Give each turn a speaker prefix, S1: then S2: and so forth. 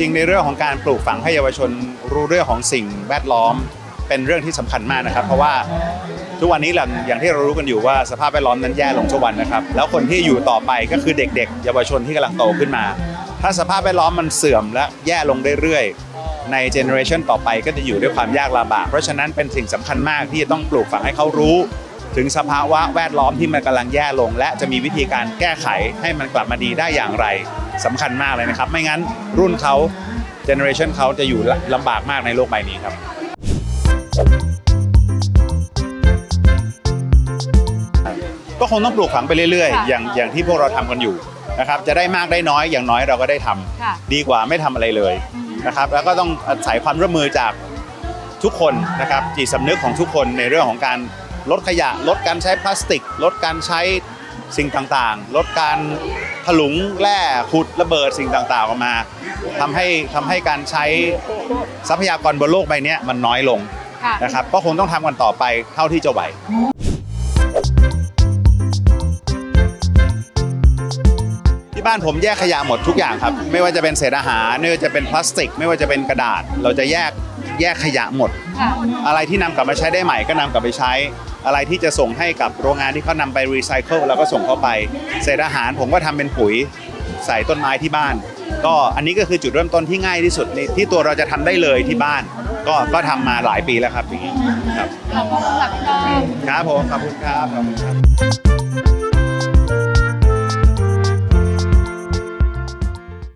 S1: ริง ๆ ในเรื่องของการปลูกฝังให้เยาวชนรู้เรื่องของสิ่งแวดล้อมเป็นเรื่องที่สำคัญมากนะครับ เพราะว่าทุกวันนี้หลังอย่างที่เรารู้กันอยู่ว่าสภาพแวดล้อมนั้นแย่ลงทุกวันนะครับ แล้วคนที่อยู่ต่อไปก็คือเด็กๆ เยาวชนที่กำลังโตขึ้นมา ถ้าสภาพแวดล้อมมันเสื่อมและแย่ลงเรื่อยๆในเจเนอเรชันต่อไปก็จะอยู่ด้วยความยากลำบากเพราะฉะนั้นเป็นสิ่งสำคัญมากที่จะต้องปลูกฝังให้เขารู้ ถึงสภาวะแวดล้อมที่มันกำลังแย่ลง และจะมีวิธีการแก้ไขให้มันกลับมาดีได้อย่างไร สำคัญมากเลยนะครับ ไม่งั้นรุ่นเขาเจเนอเรชันเขาจะอยู่ลำบากมากในโลกใบนี้ครับก็คงต้องปลูกฝังไปเรื่อย
S2: ค่ะ
S1: ๆอย่างอย่างที่พวกเราทำกันอยู่นะครับ จะได้มากได้น้อยอย่างน้อยเราก็ได้ทำ
S2: ค่ะ
S1: ดีกว่าไม่ทำอะไรเลย
S2: อืม
S1: นะครับ แล้วก็ต้องอาศัยความร่วมมือจากทุกคนนะครับจิตสำนึกของทุกคนในเรื่องของการลดขยะ ลดการใช้พลาสติก ลดการใช้ สิ่งต่างๆ ลดการถลุงแร่ขุดระเบิดสิ่งต่างๆออกมาทำให้ทำให้การใช้ทรัพยากรบนโลกใบเนี้ยมันน้อยลง
S2: ค่ะ
S1: นะครับก็คงต้องทำกันต่อไปเท่าที่จะไหว ที่บ้านผมแยกขยะหมดทุกอย่างครับ ไม่ว่าจะเป็นเศษอาหารไม่ว่าจะเป็นพลาสติก ไม่ว่าจะเป็นกระดาษ เราจะแยก แยกขยะหมด
S2: ค่ะ
S1: อะไรที่นำกลับมาใช้ได้ใหม่ก็นำกลับไปใช้ อะไรที่จะส่งให้กับโรงงานที่เขานำไปรีไซเคิลเราก็ส่งเข้าไป เศษอาหารผมก็ทำเป็นปุ๋ยใส่ต้นไม้ที่บ้าน ก็อันนี้ก็คือจุดเริ่มต้นที่ง่ายที่สุดในที่ตัวเราจะทำได้เลยที่บ้าน ก็ก็ทำมาหลายปีแล้วครับอย่างนี้ครับ
S2: ขอบคุณค่ะพี่ต้อม
S1: ครับผมขอบคุณครับขอบคุณครับ